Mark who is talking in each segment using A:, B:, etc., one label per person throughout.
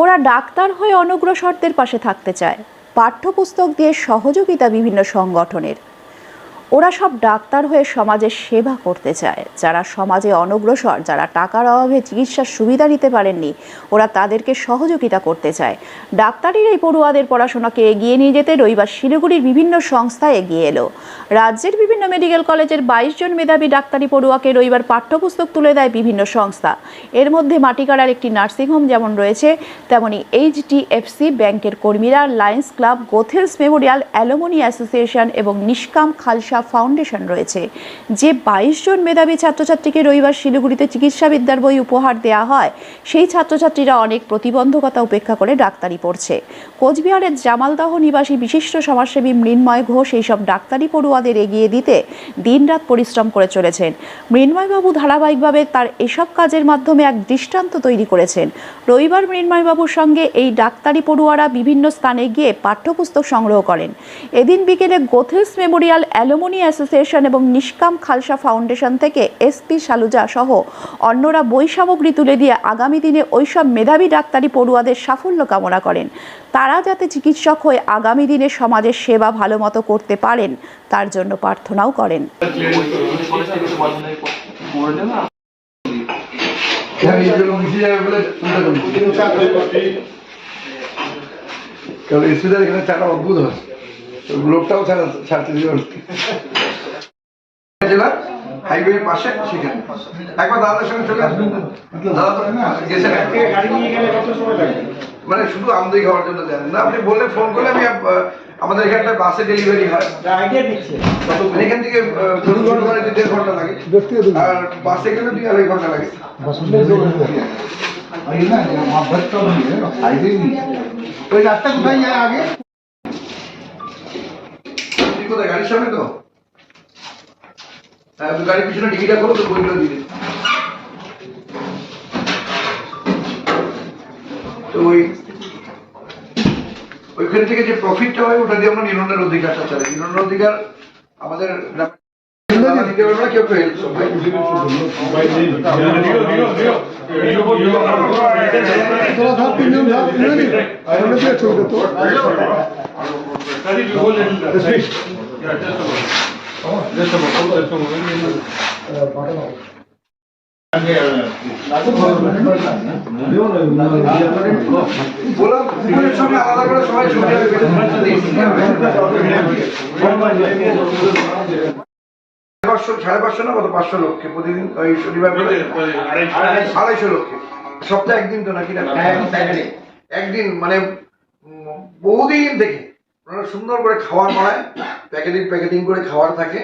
A: ওরা ডাক্তার হয়ে অনগ্রসরদের পাশে থাকতে চায়। পাঠ্যপুস্তক দিয়ে সহযোগিতা বিভিন্ন সংগঠনের। ওরা সব ডাক্তার হয়ে সমাজের সেবা করতে চায়। যারা সমাজে অনগ্রসর, যারা টাকার অভাবে চিকিৎসার সুবিধা নিতে পারেননি, ওরা তাদেরকে সহযোগিতা করতে চায়। ডাক্তারির এই পড়ুয়াদের পড়াশোনাকে এগিয়ে নিয়ে যেতে রবিবার শিলিগুড়ির বিভিন্ন সংস্থা এগিয়ে এলো। রাজ্যের বিভিন্ন মেডিকেল কলেজের বাইশ জন মেধাবী ডাক্তারি পড়ুয়াকে রবিবার পাঠ্যপুস্তক তুলে দেয় বিভিন্ন সংস্থা। এর মধ্যে মাটিকাড়ার একটি নার্সিংহোম যেমন রয়েছে, তেমনি এইচডিএফসি ব্যাংকের কর্মীরা Lions club, Goethals memorial alumni association এবং নিষ্কাম খালসা ফাউন্ডেশন রয়েছে, যে বাইশ জন মেধাবী ছাত্রছাত্রীকে রবিবার শিলিগুড়িতে চিকিৎসাবিদ্যার বই উপহার দেওয়া হয়, সেই ছাত্রছাত্রীরা অনেক প্রতিবন্ধকতা উপেক্ষা করে ডাক্তারি পড়ছে। কোচবিহারের জামালদহ নিবাসী বিশিষ্ট সমাজসেবী মৃন্ময় ঘোষ এইসব ডাক্তারি পড়ুয়াদের এগিয়ে দিতে দিনরাত পরিশ্রম করে চলেছেন। মৃন্ময়বাবু ধারাবাহিকভাবে তার এসব কাজের মাধ্যমে এক দৃষ্টান্ত তৈরি করেছেন। রবিবার মৃন্ময়বাবুর সঙ্গে এই ডাক্তারি পড়ুয়ারা বিভিন্ন স্থানে গিয়ে পাঠ্যপুস্তক সংগ্রহ করেন। এদিন বিকেলে গোথেলস মেমোরিয়াল অ্যালুমনি অ্যাসোসিয়েশন এবং নিষ্কাম খালসা ফাউন্ডেশন থেকে এসপি সালুজা সহ অন্যরা বই সামগ্রী তুলে দিয়ে আগামী দিনে ওইসব মেধাবী ডাক্তারি পড়ুয়াদের সাফল্য কামনা করেন। তারা যাতে চিকিৎসক হয়ে আগামী দিনে সমাজের সেবা ভালো মতো করতে পারেন, তার জন্য প্রার্থনাও করেন।
B: এখানে চাটা অদ্ভুত হয় লোকটাও ছাড়তে দিও জেলা হাইওয়ের পাশে সেখানে। একবার দাদার সঙ্গে চলে আসবেন দাদা তো গেছেন
C: গাড়ি নিয়ে গেলে কত সময় লাগবে
B: মানে শুধু আমদানি খাওয়ার জন্য জানেন না। আপনি বললে ফোন করলে আমি আমাদের এখানটা বাসে ডেলিভারি হয়।
C: আইডিয়া দিচ্ছে।
B: মানে এখান থেকে ধরুন করে যে দেড় ঘণ্টা লাগে। আর বাসে গেলে দুই আড়াই ঘণ্টা লাগে।
C: ওই রাস্তা কোথায় যায় আগে?
B: কোথায় গাড়ির সামনে তো হ্যাঁ গাড়ির পিছনে ডিকিটা করো তো বইগুলো দিয়ে তো ওই ওইখান থেকে যে প্রফিটটা হয় ওটা দিয়ে আমরা নিরন্নের অধিকারটা চালাই নিরন্নের অধিকার আমাদের দিতে পারবে না কেউ কেউ হেল্প করবে সাড়ে পাঁচশো না কত? পাঁচশো লক্ষে প্রতিদিন ওই শনিবার করে? আড়াইশো। লক্ষে। সপ্তাহে একদিন তো নাকি না? একদিন মানে বহুদিন থেকে ওনারা সুন্দর করে খাবার বানায় প্যাকেটিং প্যাকেটিং করে খাবার থাকে।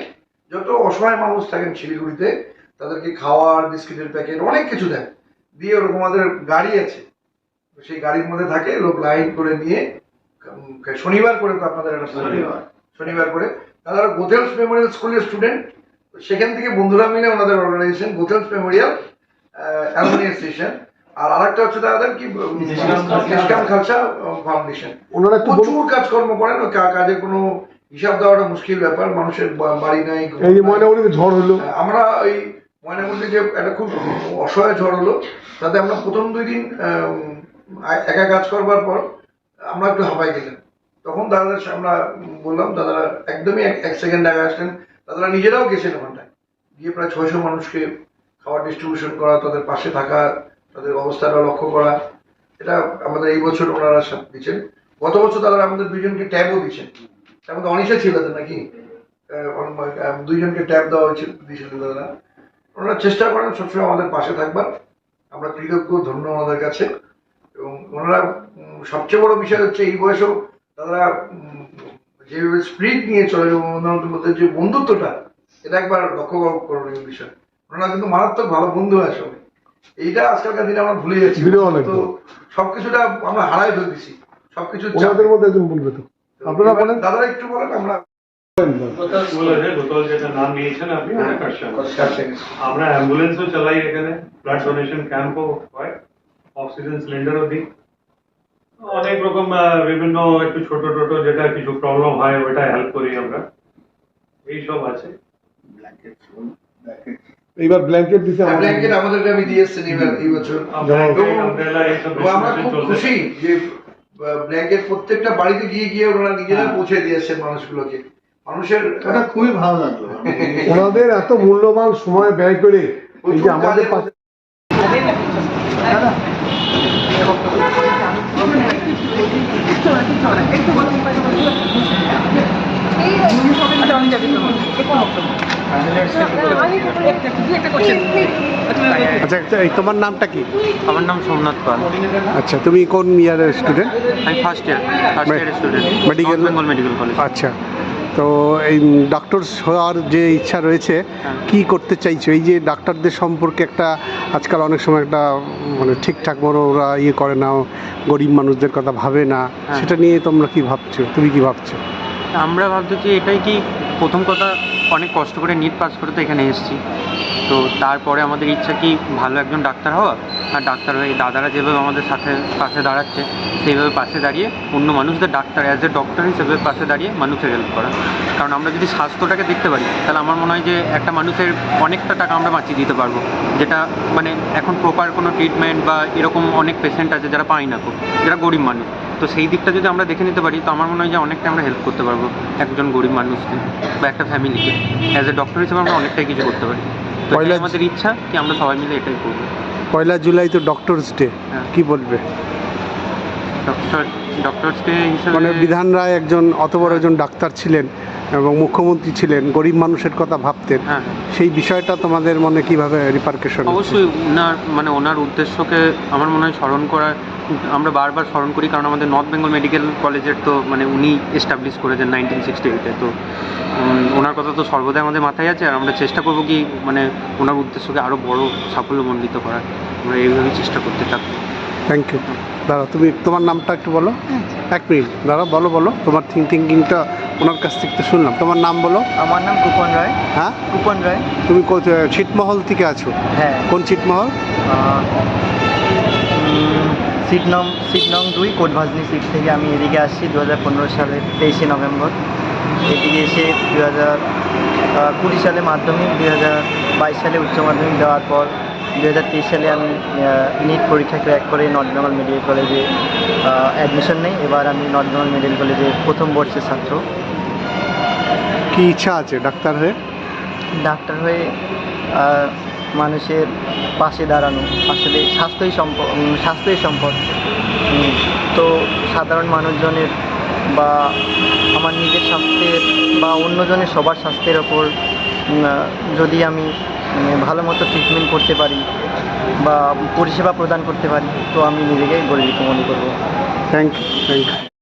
B: যত অসহায় মানুষ থাকেন শিলিগুড়িতে তাদেরকে খাওয়ার বিস্কিটের প্যাকেট অনেক কিছু দেয় দিয়ে ওরকম আমাদের গাড়ি আছে। সেই গাড়ির মধ্যে থাকে লোক লাইন করে নিয়ে শনিবার করে তো আপনাদের একটা শনিবার। শনিবার করে। তারা গোথেলস মেমোরিয়াল স্কুলের স্টুডেন্ট সেখান থেকে বন্ধুরা মিলে ওনাদের organisation Goethals memorial alumni association আর আরেকটা হচ্ছে তাদের কি নিষ্কাম খালসা। ফাউন্ডেশন
D: ওনারা
B: প্রচুর কাজকর্ম করেন কোনো হিসাব দেওয়াটা মুশকিল ব্যাপার মানুষের বাড়ি নাই
D: এই যে ময়নাগুড়িতে ঝড় হলো।
B: আমরা ওই ময়নাগুড়িতে যে একটা খুব অসহায় ঝড় হলো তাতে আমরা প্রথম দুই দিন একা কাজ করবার পর আমরা একটু হাঁপাই গেলাম। তখন দাদাদের আমরা বললাম দাদারা একদমই এক- এক সেকেন্ড আগে আসলেন দাদারা নিজেরাও গেছেন ওখানটায়। গিয়ে প্রায় ছয়শো মানুষকে খাবার ডিস্ট্রিবিউশন করা তাদের পাশে থাকা তাদের অবস্থাটা লক্ষ্য করা। এটা আমাদের এই বছর ওনারা দিচ্ছেন। গত বছর দাদারা আমাদের দুইজনকে ট্যাবও দিচ্ছেন। তার মধ্যে অনিশা ছিল তাদের নাকি? দুইজনকে ট্যাব দেওয়া হয়েছিল, দিয়েছিলেন দাদারা ওনারা চেষ্টা করেন সবসময় আমাদের পাশে থাকবার। আমরা কৃতজ্ঞ, ধন্য ওনাদের কাছে। এবং ওনারা সবচেয়ে বড় বিষয় হচ্ছে এই বয়সেও তারা যেভাবে স্প্রিট নিয়ে চলে ওনাদের মধ্যে যে বন্ধুত্বটা, এটা একবার লক্ষ্য করণীয় বিষয়। ওনারা কিন্তু মারাত্মক ভালো বন্ধু আসলে এইটা আজকালকার দিনে আমরা ভুলে যাচ্ছি। তো সবকিছুটা আমরা হারাই ফেলতেছি। সবকিছু
D: ওনাদের মধ্যে একজন বলবে তো। আপনারা বলেন।
B: দাদারা একটু বলেন আমরা
E: অ্যাম্বুলেন্সও চালাই এখানে ব্লাড ডোনেশন ক্যাম্পও হয় অক্সিজেন সিলিন্ডারও দিই। অনেক রকম আহ, বিভিন্ন একটু ছোট ছোট যেটা কিছু প্রবলেম হয় ওটা হেল্প করি আমরা। এই সব আছে।
D: এইবার ব্ল্যাঙ্কেট দিতে আমাদের
B: ব্ল্যাঙ্কেট আমাদেরকে আমি দিয়ে এসছেন এবার এই বছর আমরা খুব খুশি যে ব্ল্যাঙ্কেট প্রত্যেকটা বাড়িতে গিয়ে গিয়ে ওনারা নিজেরা পৌঁছে দিয়ে এসছেন মানুষগুলোকে মানুষের
C: ওটা খুবই ভালো লাগল
D: ওনাদের এত মূল্যবান সময় ব্যয় করে এই যে আমাদের পাশে
F: আচ্ছা আচ্ছা, এই তোমার নামটা কি?
G: আমার নাম সোমনাথ পাল।
F: আচ্ছা তুমি কোন ইয়ারের স্টুডেন্ট
G: আমি ফার্স্ট ইয়ার ফার্স্ট
F: মে-
G: year student
F: medical-
G: Bengal medical college
F: আচ্ছা তো এই ডক্টর হওয়ার যে ইচ্ছা রয়েছে
G: হ্যাঁ।
F: কি করতে চাইছো? এই যে ডাক্তারদের সম্পর্কে একটা আজকাল অনেক সময় একটা মানে ঠিকঠাক মতো ওরা ইয়ে করে না গরিব মানুষদের কথা ভাবে না
G: হ্যাঁ।
F: সেটা নিয়ে তোমরা কি ভাবছ? তুমি কি ভাবছ?
G: আমরা ভাবতেছি এটাই কি প্রথম কথা অনেক কষ্ট করে নিট পাস করে তো এখানে এসেছি। তো তারপরে আমাদের ইচ্ছা কি ভালো একজন ডাক্তার হওয়া? আর ডাক্তার হয়ে দাদারা যেভাবে আমাদের সাথে, পাশে দাঁড়াচ্ছে, সেইভাবে পাশে দাঁড়িয়ে অন্য মানুষদের ডাক্তার অ্যাজ এ ডক্টর হিসেবে পাশে দাঁড়িয়ে মানুষের হেল্প করা। কারণ আমরা যদি স্বাস্থ্যটাকে দেখতে পারি, তাহলে আমার মনে হয় যে একটা মানুষের অনেকটা টাকা আমরা বাঁচিয়ে দিতে পারব। যেটা মানে এখন প্রপার কোনো ট্রিটমেন্ট বা এরকম অনেক পেশেন্ট আছে যারা পায় না খুব, যারা গরিব মানুষ। তো সেই দিকটা যদি আমরা দেখে নিতে পারি তো আমার মনে হয় যে অনেকটা আমরা হেল্প করতে পারব একজন গরিব মানুষকে বা একটা ফ্যামিলিকে অ্যাজ এ ডক্টর হিসেবে আমরা অনেকটাই কিছু করতে পারি। তো এটাই
F: পয়লা-
G: আমাদের ইচ্ছা কি আমরা সবাই মিলে এটাই করব।
F: পয়লা জুলাই তো ডক্টরস ডে
G: হ্যাঁ।
F: কি বলবে?
G: ডক্টর ডক্টরস ডে হিসেবে
F: মানে বিধান রায় একজন অত বড় একজন ডাক্তার ছিলেন এবং মুখ্যমন্ত্রী ছিলেন গরিব মানুষের কথা ভাবতেন।
G: হ্যাঁ।
F: সেই বিষয়টা তোমাদের মনে কীভাবে রিপার্কেশন
G: অবশ্যই ওনার মানে ওনার উদ্দেশ্যকে আমার মনে হয় স্মরণ করা আমরা বারবার স্মরণ করি কারণ আমাদের নর্থ বেঙ্গল মেডিকেল কলেজের তো মানে উনি এস্টাবলিশ করেছেন নাইনটিন সিক্সটি এইটে তো ওনার কথা তো সর্বদাই আমাদের মাথায় আছে আর আমরা চেষ্টা করব কি মানে ওনার উদ্দেশ্যকে আরও বড় সাফল্যমণ্ডিত করার। আমরা এইভাবেই চেষ্টা করতে থাকব।
F: থ্যাংক ইউ দাদা তুমি তোমার নামটা একটু বলো। এক মিনিট। দাদা বলো বলো। তোমার থিঙ্ক থিঙ্কিংটা ওনার কাছ থেকে তো শুনলাম। তোমার নাম বলো।
C: আমার নাম কুপন রায়।
F: হ্যাঁ?
C: কুপন রায়।
F: তুমি কোথা- ছিটমহল থেকে আছো।
C: হ্যাঁ।
F: কোন ছিটমহল?
C: সিট নং সিট নং দুই কোটভাজনি সিট থেকে আমি এদিকে আসছি দু হাজার পনেরো সালের তেইশে নভেম্বর। এদিকে এসে দু হাজার কুড়ি সালে মাধ্যমিক দু হাজার বাইশ সালে উচ্চ মাধ্যমিক দেওয়ার পর দু হাজার তেইশ সালে আমি নিট পরীক্ষা ক্র্যাক করে নর্থ বেঙ্গল মেডিকেল কলেজে অ্যাডমিশন নেই। এবার আমি নর্থ বেঙ্গল মেডিকেল কলেজে প্রথম বর্ষের ছাত্র।
F: কি ইচ্ছা আছে ডাক্তার হয়ে?
C: ডাক্তার হয়ে মানুষের পাশে দাঁড়ানো, আসলে স্বাস্থ্যই সম্পদ স্বাস্থ্যই সম্পদ। তো সাধারণ মানুষজনের বা আমার নিজের স্বাস্থ্যের বা অন্যজনের সবার স্বাস্থ্যের ওপর যদি আমি ভালো মতো ট্রিটমেন্ট করতে পারি বা পরিষেবা প্রদান করতে পারি, তো আমি নিজেকে গর্বিত মনে করব।
F: Thank you thank you